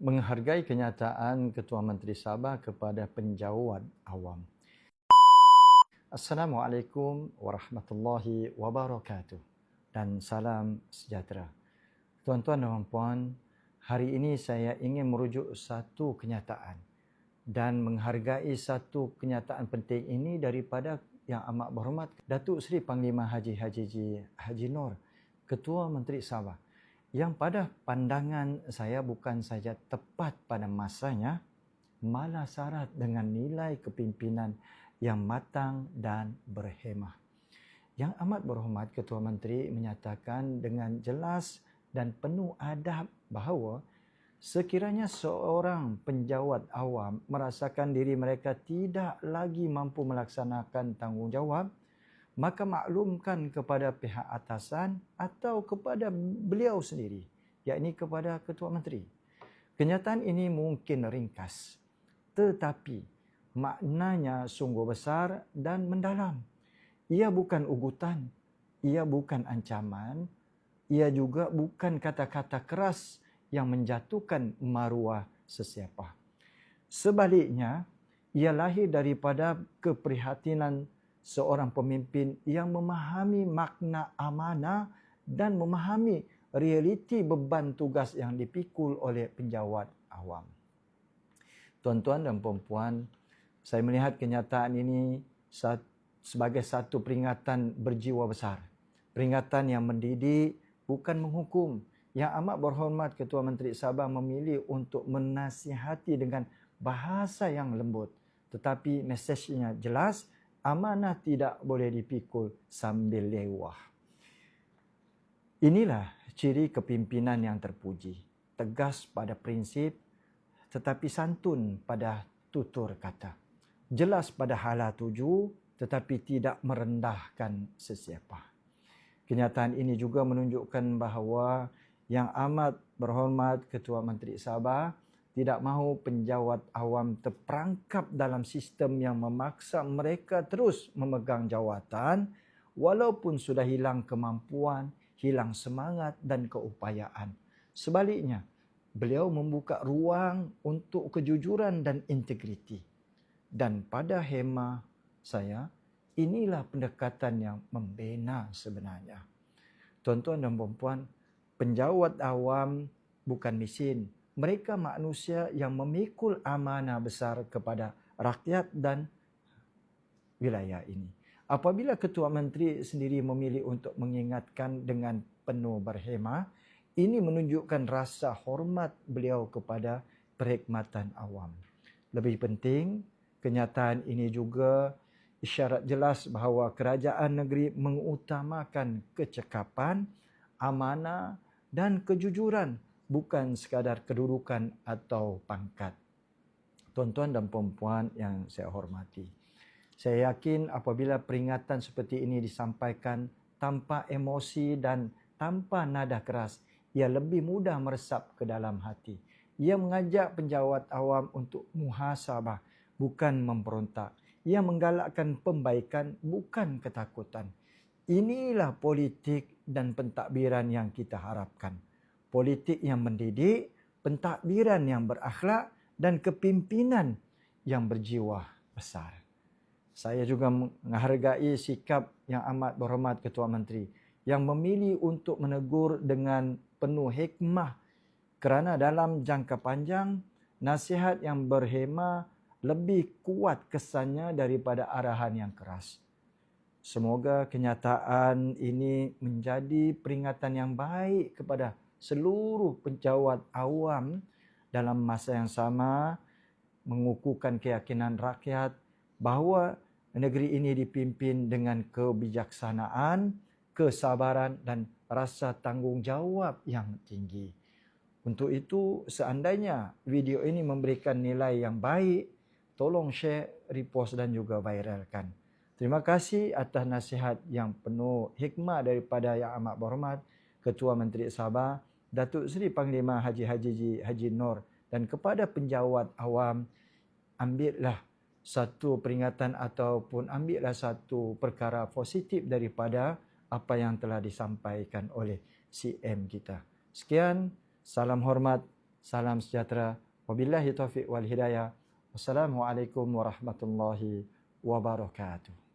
menghargai kenyataan Ketua Menteri Sabah kepada penjawat awam. Assalamualaikum warahmatullahi wabarakatuh dan salam sejahtera. Tuan-tuan dan puan, hari ini saya ingin merujuk satu kenyataan dan menghargai satu kenyataan penting ini daripada yang amat berhormat Datuk Seri Panglima Haji Haji Haji Nur, Ketua Menteri Sabah yang pada pandangan saya bukan saja tepat pada masanya, malah syarat dengan nilai kepimpinan yang matang dan berhemah. Yang amat berhormat Ketua Menteri menyatakan dengan jelas dan penuh adab bahawa sekiranya seorang penjawat awam merasakan diri mereka tidak lagi mampu melaksanakan tanggungjawab, maka maklumkan kepada pihak atasan atau kepada beliau sendiri, yakni kepada Ketua Menteri. Kenyataan ini mungkin ringkas, tetapi maknanya sungguh besar dan mendalam. Ia bukan ugutan, ia bukan ancaman, ia juga bukan kata-kata keras yang menjatuhkan maruah sesiapa. Sebaliknya, ia lahir daripada keprihatinan seorang pemimpin yang memahami makna amanah dan memahami realiti beban tugas yang dipikul oleh penjawat awam. Tuan-tuan dan puan-puan, saya melihat kenyataan ini sebagai satu peringatan berjiwa besar. Peringatan yang mendidik, bukan menghukum. Yang amat berhormat Ketua Menteri Sabah memilih untuk menasihati dengan bahasa yang lembut. Tetapi mesejnya jelas, amanah tidak boleh dipikul sambil lewah. Inilah ciri kepimpinan yang terpuji. Tegas pada prinsip tetapi santun pada tutur kata. Jelas pada hala tuju tetapi tidak merendahkan sesiapa. Kenyataan ini juga menunjukkan bahawa yang amat berhormat Ketua Menteri Sabah tidak mahu penjawat awam terperangkap dalam sistem yang memaksa mereka terus memegang jawatan walaupun sudah hilang kemampuan, hilang semangat dan keupayaan. Sebaliknya, beliau membuka ruang untuk kejujuran dan integriti. Dan pada hema saya, inilah pendekatan yang membina sebenarnya. Tuan-tuan dan puan-puan, penjawat awam bukan mesin, mereka manusia yang memikul amanah besar kepada rakyat dan wilayah ini. Apabila Ketua Menteri sendiri memilih untuk mengingatkan dengan penuh berhemah, ini menunjukkan rasa hormat beliau kepada perkhidmatan awam. Lebih penting, kenyataan ini juga isyarat jelas bahawa kerajaan negeri mengutamakan kecekapan, amanah dan kejujuran bukan sekadar kedudukan atau pangkat. Tuan-tuan dan puan yang saya hormati. Saya yakin apabila peringatan seperti ini disampaikan tanpa emosi dan tanpa nada keras, ia lebih mudah meresap ke dalam hati. Ia mengajak penjawat awam untuk muhasabah, bukan memberontak. Ia menggalakkan pembaikan, bukan ketakutan. Inilah politik dan pentadbiran yang kita harapkan politik yang mendidik, pentadbiran yang berakhlak dan kepimpinan yang berjiwa besar. Saya juga menghargai sikap yang amat berhormat Ketua Menteri yang memilih untuk menegur dengan penuh hikmah kerana dalam jangka panjang nasihat yang berhema lebih kuat kesannya daripada arahan yang keras. Semoga kenyataan ini menjadi peringatan yang baik kepada seluruh penjawat awam dalam masa yang sama mengukuhkan keyakinan rakyat bahawa negeri ini dipimpin dengan kebijaksanaan, kesabaran dan rasa tanggungjawab yang tinggi. Untuk itu, seandainya video ini memberikan nilai yang baik, tolong share, repost dan juga viralkan. Terima kasih atas nasihat yang penuh hikmah daripada Yang Amat Berhormat Ketua Menteri Sabah Datuk Seri Panglima Haji Haji Haji Nur dan kepada penjawat awam ambillah satu peringatan ataupun ambillah satu perkara positif daripada apa yang telah disampaikan oleh CM kita. Sekian, salam hormat. Salam sejahtera. Wabillahi taufiq wal hidayah. Wassalamualaikum warahmatullahi wabarakatuh.